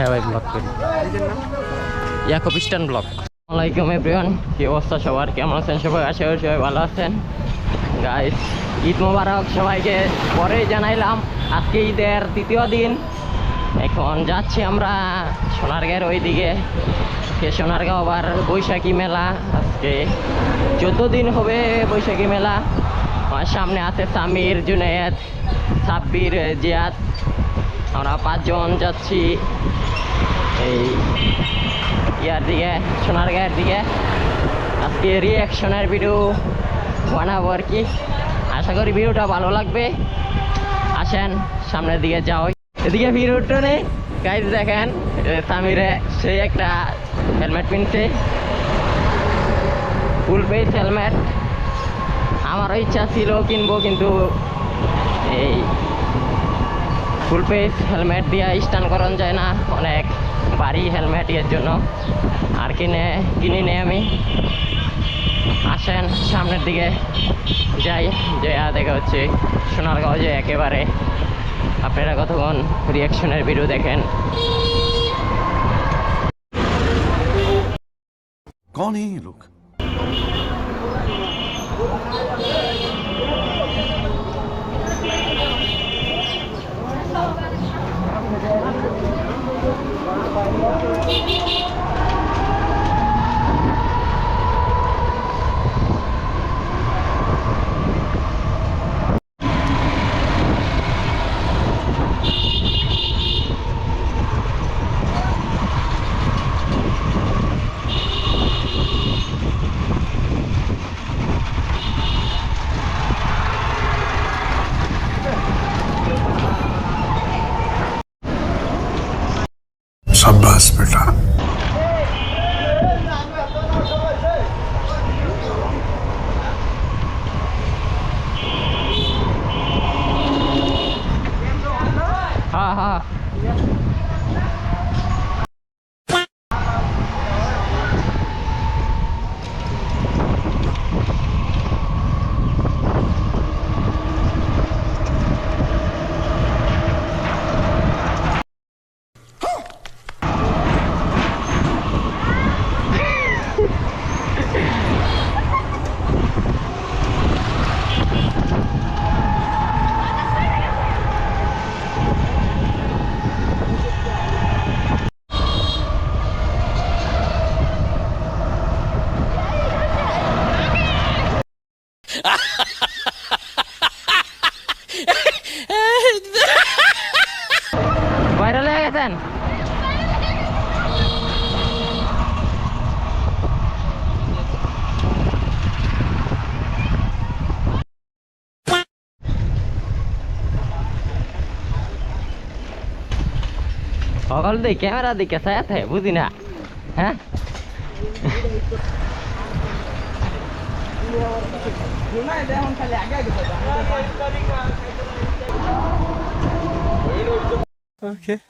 হ্যাঁ ভাই ব্লগ করি। ইয়াকুব আসসালামাইকুম এভরিওয়ান কি অবস্থা সবার? কেমন আছেন সবাই? আশা করি সবাই ভালো আছেন। গাইস ঈদ মোবারক সবাইকে পরেই জানাইলাম। আজকে ঈদের তৃতীয় দিন। এখন যাচ্ছি আমরা সোনারগাঁয়ের ওইদিকে। সোনারগাঁও আবার বৈশাখী মেলা। আজকে চোদ্দ দিন হবে বৈশাখী মেলা। আমার সামনে আছে সামির, জুনেদ, সাব্বির, জিয়াদ। আমরা পাঁচজন যাচ্ছি। এই ইয়ার দিকে সোনারগাঁয়ের দিকে। আজকে রিয়াকশনের ভিডিও বানাবো আর কি। আশা করি ভিডিওটা ভালো লাগবে। আসেন, সামনের দিকে যাও এদিকে ভিডিওটা নেই গাইজ দেখেন সামিরে সেই একটা হেলমেট কিনছে ফুল পেজ হেলমেট আমারও ইচ্ছা ছিল কিনবো, কিন্তু এই ফুল পেজ হেলমেট দিয়ে স্টান করানো যায় না অনেক ভারী হেলমেট এর জন্য আর কিনে কিনি নে আমি আসেন সামনের দিকে যাই যে দেখা হচ্ছে সোনারগাঁও যে একেবারে আপনারা কতক্ষণ রিয়াকশনের ভিডিও দেখেন कौन है ये लोग Thank you. হয়ে গেছেন সকল দিয়ে ক্যামেরা দিকে সায়া থাকে বুঝি না। হ্যাঁ 이렇게?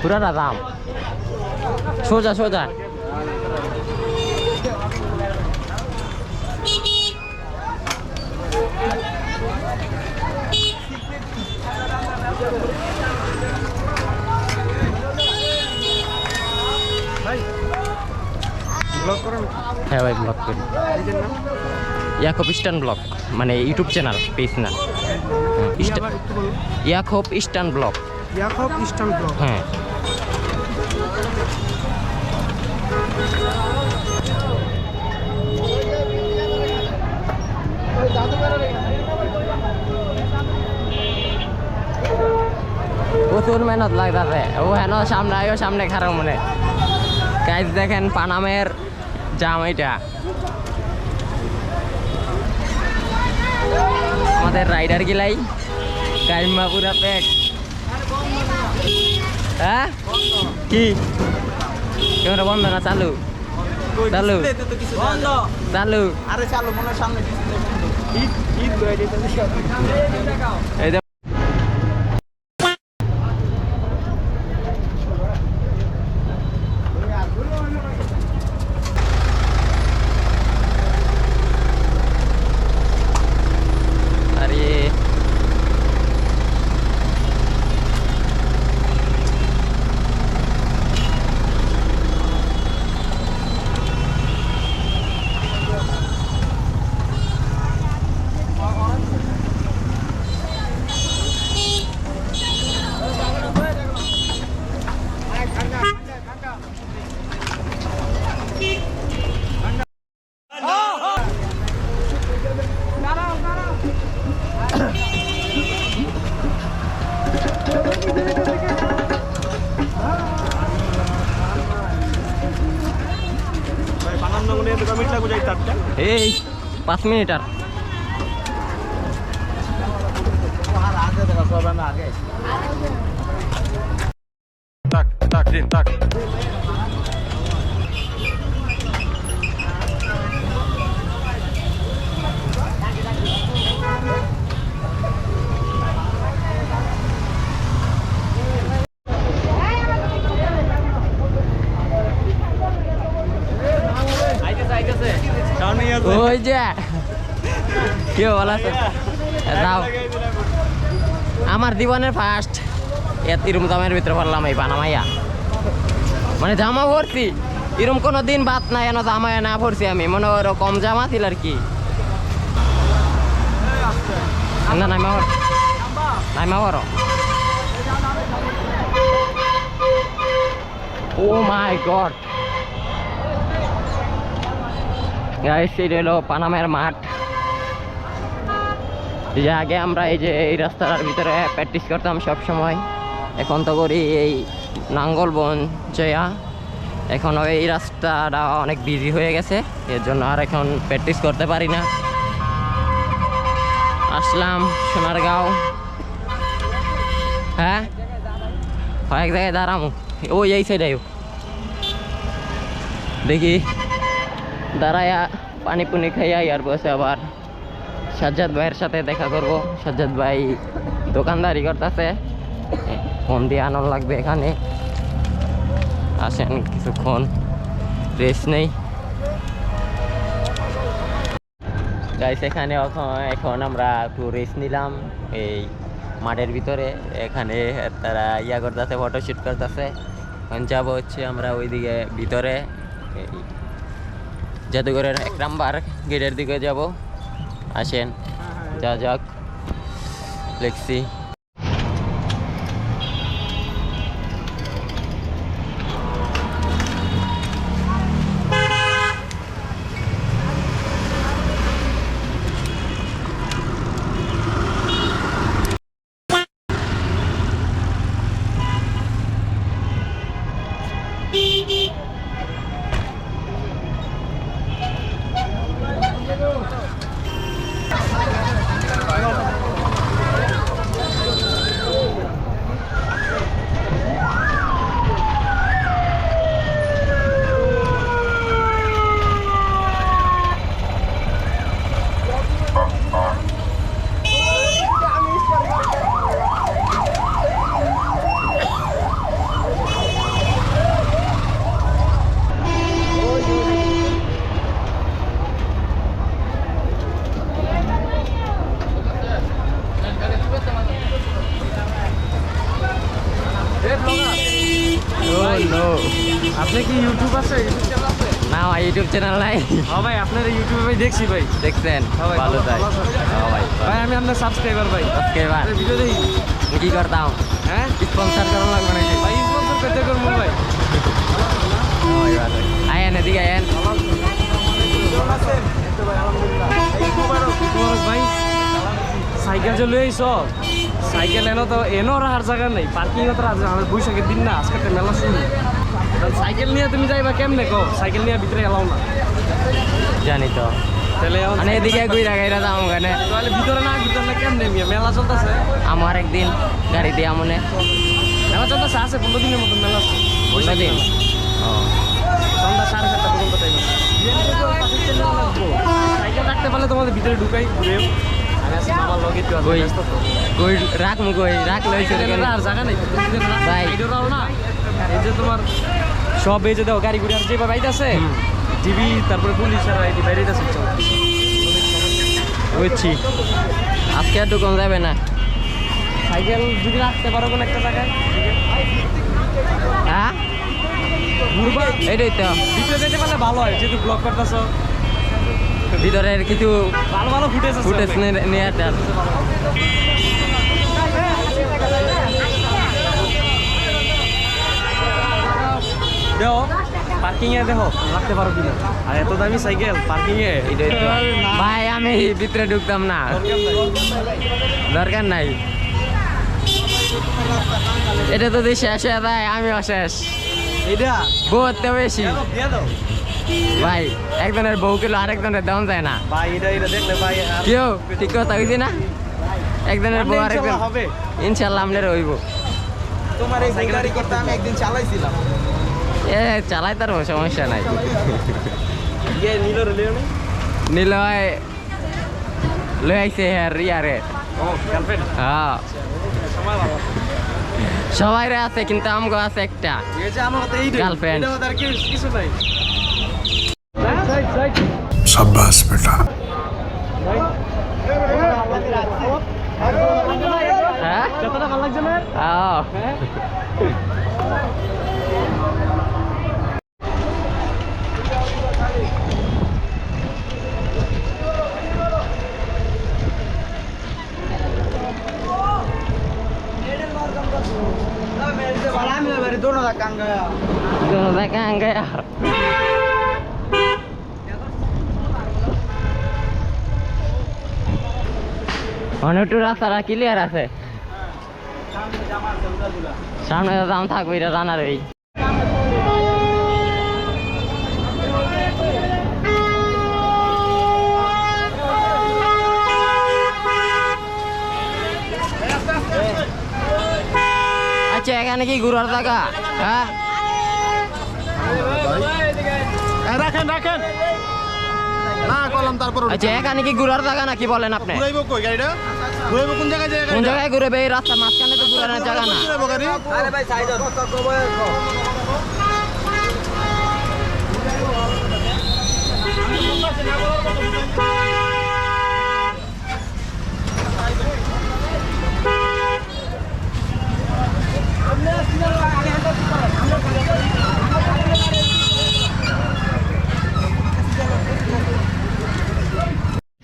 불안하다. 소자 소자. হ্যাঁ ভাই ব্লগ করি। ইয়াকুব ইস্টার্ন ব্লগ মানে ইউটিউব চ্যানেল পেজ না। Yakub eastern blog Yakub eastern blog হ্যাঁ। প্রচুর মেহনত লাগতাছে। ও হেন সামনে আয়ো সামনে খারাপ মনে। গাইজ দেখেন পানামের জাম এটা আমাদের রাইডার গিলাই গাইমা পুরা প্যাক হ্যাঁ কি ক্যামেরা বন্ধ না চালু চালু বন্ধ চালু আরে চালু মনে হয় সামনে এই পাঁচ মিনিট আর Tak, tak, tak. আমার জীবনের ফার্স্ট এরম দামের ভিতরে পড়লাম এই বানামাইয়া মানে জামা ভরছি এরম কোনো দিন বাদ নাই, এনে জামায় না ভরছি আমি। মনে হয় কম জামা ছিল আর কি। না, নাইমা ভর নাইমা ভর ও মাই গড। গাইস হলো পানামের মাঠ। যে আগে আমরা এই যে এই রাস্তাটার ভিতরে প্র্যাকটিস করতাম সব সময় এখন তো করি এই নাঙ্গলবন জয়া। এখন এই রাস্তাটা অনেক বিজি হয়ে গেছে, এর জন্য আর এখন প্র্যাকটিস করতে পারি না। আসলাম সোনারগাঁও। হ্যাঁ? কয়েক জায়গায় দাঁড়ামো। ওই এই সাইডে দেখি। দাঁড়ায়া পানি পুনি খাইয়া আর বসে আবার সাজ্জাদ ভাইয়ের সাথে দেখা করব। সাজ্জাদ ভাই দোকানদারি করতেছে। ফোন দিয়ে আনন্দ লাগবে এখানে। আসেন কিছুক্ষণ। রেস্ট নেই। গাইস এখানে এখন আমরা একটু রেস্ট নিলাম। এই মাঠের ভিতরে। এখানে তারা ইয়া করতেছে ফটোশ্যুট করতেছে। এখন যাব হচ্ছে আমরা ওইদিকে ভিতরে। জাদুঘরের এক নাম্বার গেটের দিকে যাব। আসেন যা যাক। লেখছি দেখছি ভাই। দেখছেন? ভালো তাই। হ্যাঁ ভাই ভাই আমি আপনার সাবস্ক্রাইবার ভাই। আপনার ভিডিও দেখি। কি করতাম হ্যাঁ? স্পন্সার করা লাগবে নাকি ভাই স্পন্সর করতে করব ভাই। আয়েন এদিকে আয়েন। ভাই সাইকেল যে লই আইছ সাইকেল এনো তো এনো রাখার জায়গা নেই। পার্কিং তো আমাদের বৈশাখের দিন না আজকে তো মেলা শুরু। সাইকেল নিয়ে তুমি যাইবা কেমনে কো সাইকেল নিয়ে ভিতরে এলাও না। জানি তো। মানে এদিকে ঘুরে গাইরা যাম ওখানে। তাহলে ভিতরে না ভিতরে না কেমনে মিয়া মেলা চলতেছে। আমার একদিন গাড়ি দিয়ে আমনে মেলা চলতেছে আছে পনেরো দিনের মতন মেলা দিন? সন্ধ্যা সাড়ে সাতটা পর্যন্ত টাইম সাইকেল রাখতে পারলে তোমাদের ভিতরে ঢুকাই ঘুরেও। রাখ রাখ আর জায়গা নেই ভাই। সাইডেও রাও না। এই যে তোমার সব এই যে দেখো গাড়ি ঘুরে যেভাবে আইতাছে টিভি তারপরে পুলিশ আর বাইরে আছে বুঝছি আজকে আর দোকান যাবে না। সাইকেল যদি রাখতে পারো কোনো একটা জায়গায়। হ্যাঁ? ঘুরবা? এটাই তো। ভিতরে যেতে পারলে ভালো হয় যেহেতু ব্লক করতেছো। ভিতরের কিছু ভালো ভালো ফুটেজ ফুটেজ। নিয়ে আর। দেখো পার্কিং এ দেখো রাখতে পারো কিনা? আর এত দামি সাইকেল পার্কিং এ এটাই তো। ভাই আমি ভিতরে ঢুকতাম না। দরকার নাই। এটা যদি শেষ হয়ে যায় আমিও শেষ। এটা বহুত বেশি। ভাই একজনের বউ কিলো আরেকজনের দেওয়া যায় না। ভাই এটা এটা দেখলে ভাই কেউ ঠিক কথা হয়েছে না? একজনের বউ আরেকজন ইনশাল্লাহ হবে। ইনশাল্লাহ আপনার হইব। তোমার এই করতে আমি একদিন চালাইছিলাম। এ চালাই তার সমস্যা নাই। নীল লাইছে হ্যাঁ আইছে হ্যার ইয়ারে হ্যাঁ সবাই আছে কিন্তু আমগো আছে একটা। গার্লফ্রেন্ড সাব্বাস বেটা। হ্যাঁ ভালো লাগছে না? হ্যাঁ? অনেকটু রাস্তাটা ক্লিয়ার আছে। সামনে দাম থাকবে এটা জানার ওই আচ্ছা এখানে কি ঘুরার জায়গা? হ্যাঁ? রাখেন রাখেন। না আচ্ছা, ঘুরার জায়গা নাকি বলেন আপনি? ঘুরাইবো কোন জায়গায় যায় কোন জায়গায় এই রাস্তা মাঝখানে তো ঘুরানোর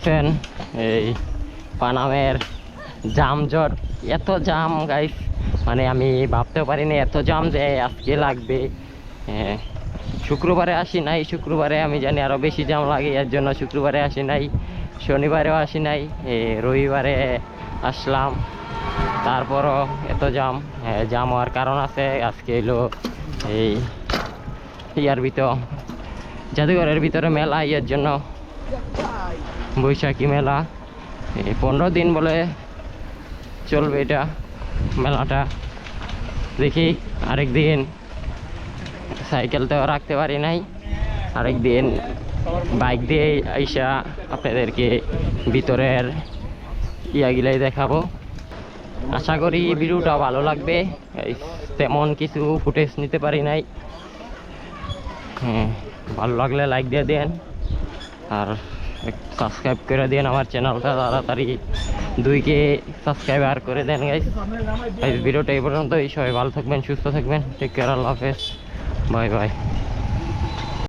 দেখছেন? এই পানামের জামজট। এত জাম গাইস মানে আমি ভাবতেও পারিনি এত জাম যে আজকে লাগবে। শুক্রবারে আসি নাই। শুক্রবারে আমি জানি আরও বেশি জাম লাগে, এর জন্য শুক্রবারে আসি নাই। শনিবারেও আসি নাই। রবিবারে আসলাম। তারপরও এত জাম। জাম হওয়ার কারণ আছে। আজকে এলো এই ইয়ার ভিতর, জাদুঘরের ভিতরে মেলা ইয়ের জন্য বৈশাখী মেলা। এই পনেরো দিন বলে চলবে এটা মেলাটা। দেখি আরেক দিন সাইকেল তো রাখতে পারি নাই। আরেক দিন বাইক দিয়ে আইসা আপনাদেরকে ভিতরের ইয়াগুলাই দেখাবো। আশা করি ভিডিওটা ভালো লাগবে। তেমন কিছু ফুটেজ নিতে পারি নাই। হ্যাঁ ভালো লাগলে লাইক দিয়ে দেন। আর সাবস্ক্রাইব করে দেন আমার চ্যানেলটা, তাড়াতাড়ি দুইকে সাবস্ক্রাইব আর করে দেন গাইস এই ভিডিওটা এই পর্যন্তই। সবাই ভালো থাকবেন, সুস্থ থাকবেন। টেক কেয়ার আল্লাহ হাফেজ। Bye bye